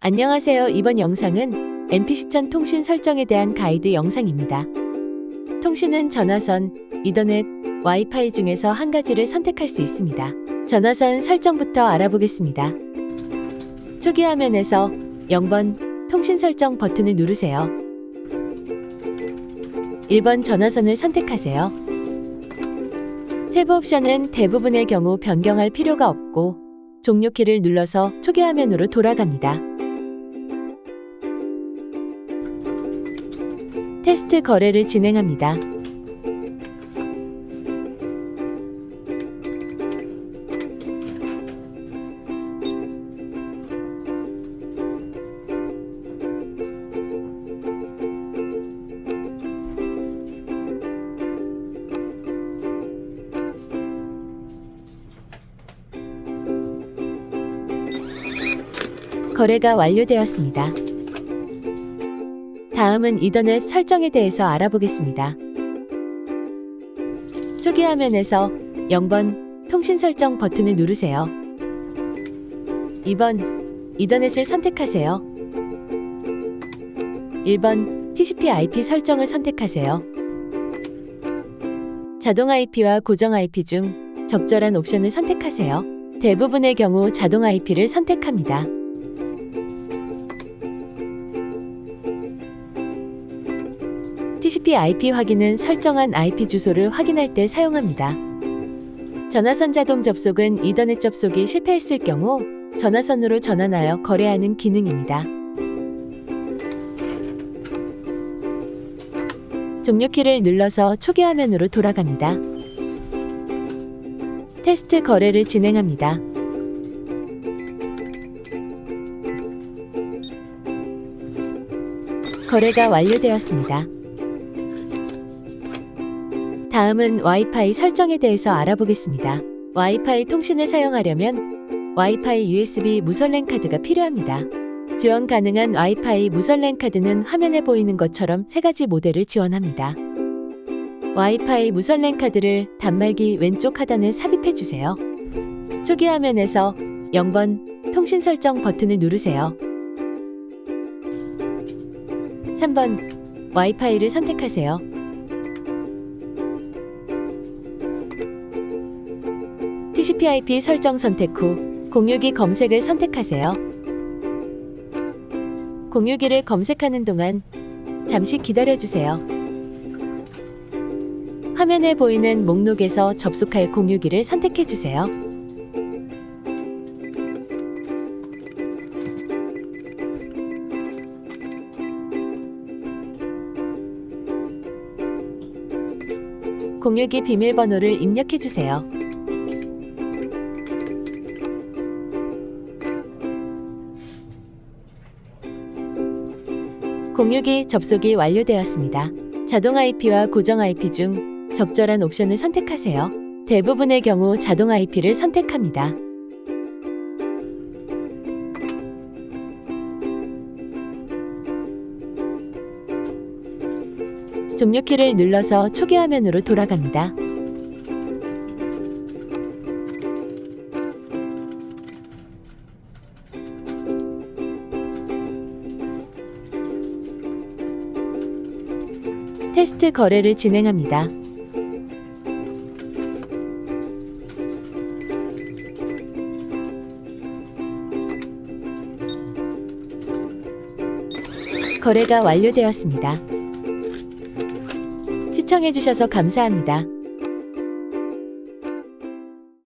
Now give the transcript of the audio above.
안녕하세요. 이번 영상은 MP 시천 통신 설정에 대한 가이드 영상입니다. 통신은 전화선, 이더넷, 와이파이 중에서 한 가지를 선택할 수 있습니다. 전화선 설정부터 알아보겠습니다. 초기 화면에서 0번 통신 설정 버튼을 누르세요. 1번 전화선을 선택하세요. 세부 옵션은 대부분의 경우 변경할 필요가 없고 종료키를 눌러서 초기 화면으로 돌아갑니다. 테스트 거래를 진행합니다. 거래가 완료되었습니다. 다음은 이더넷 설정에 대해서 알아보겠습니다. 초기 화면에서 0번 통신 설정 버튼을 누르세요. 2번 이더넷을 선택하세요. 1번 TCP/IP 설정을 선택하세요. 자동 IP와 고정 IP 중 적절한 옵션을 선택하세요. 대부분의 경우 자동 IP를 선택합니다. TCP/IP 확인은 설정한 IP 주소를 확인할 때 사용합니다. 전화선 자동 접속은 이더넷 접속이 실패했을 경우 전화선으로 전환하여 거래하는 기능입니다. 종료키를 눌러서 초기 화면으로 돌아갑니다. 테스트 거래를 진행합니다. 거래가 완료되었습니다. 다음은 와이파이 설정에 대해서 알아보겠습니다. 와이파이 통신을 사용하려면 와이파이 USB 무선 카드가 필요합니다. 지원 가능한 와이파이 무선 카드는 화면에 보이는 것처럼 세 가지 모델을 지원합니다. 와이파이 무선 카드를 단말기 왼쪽 하단에 삽입해 주세요. 초기 화면에서 0번 통신 설정 버튼을 누르세요. 3번 와이파이를 선택하세요. TCP/IP 설정 선택 후 공유기 검색을 선택하세요. 공유기를 검색하는 동안 잠시 기다려 주세요. 화면에 보이는 목록에서 접속할 공유기를 선택해 주세요. 공유기 비밀번호를 입력해 주세요. 공유기 접속이 완료되었습니다. 자동 IP와 고정 IP 중 적절한 옵션을 선택하세요. 대부분의 경우 자동 IP를 선택합니다. 종료키를 눌러서 초기 화면으로 돌아갑니다. 테스트 거래를 진행합니다. 거래가 완료되었습니다. 시청해주셔서 감사합니다.